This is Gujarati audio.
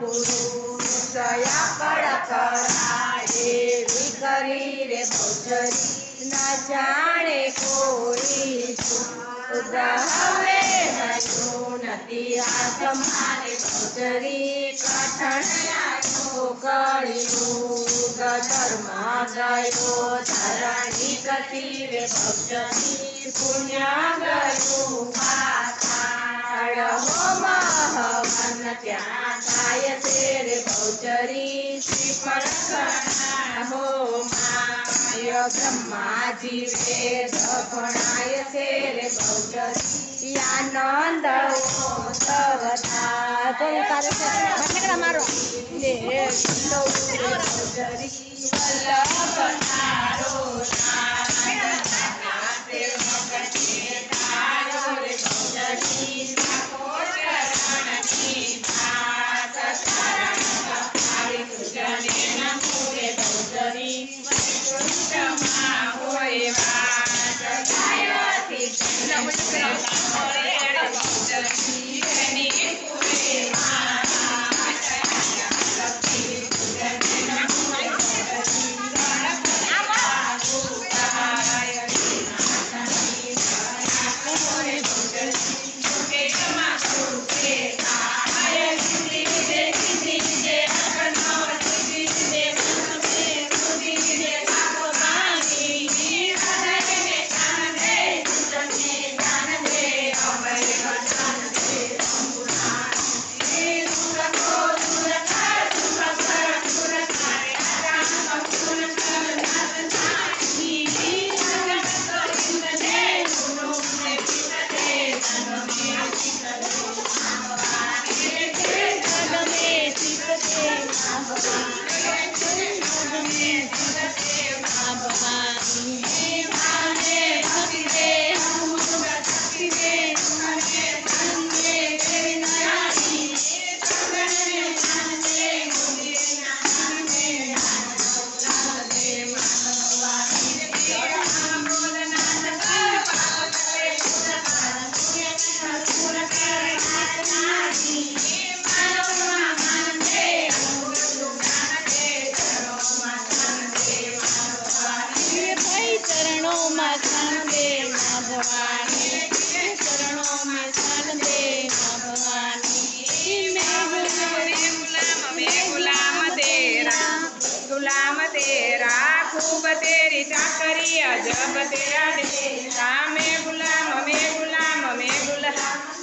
पुरुषया पड़कराए विकरी रे पुजरी न जाने कोई उदहवे हयो नदी आत्मारे पुजरी कठण आयो कलियुग धर्म गयो धरणी गति रे पुजरी पुण्य गयो ત્યાં થાય છે રે ભૌચરી શ્રી ગણા હો માય બ્રહ્માજી વેદ ભણાય છે. રે ભૌચરી આનંદ ઉત્સવ muito Yes. É, Thank you. Bhavani ચરણોમાં ચાલ દે માં ભવાની મેં ગુલામ તેરા ગુલામ તેરા ખૂબ તેરી ચાકરી અજબ તેરા દે રામે ગુલામ મે ગુલામ મે ગુલામ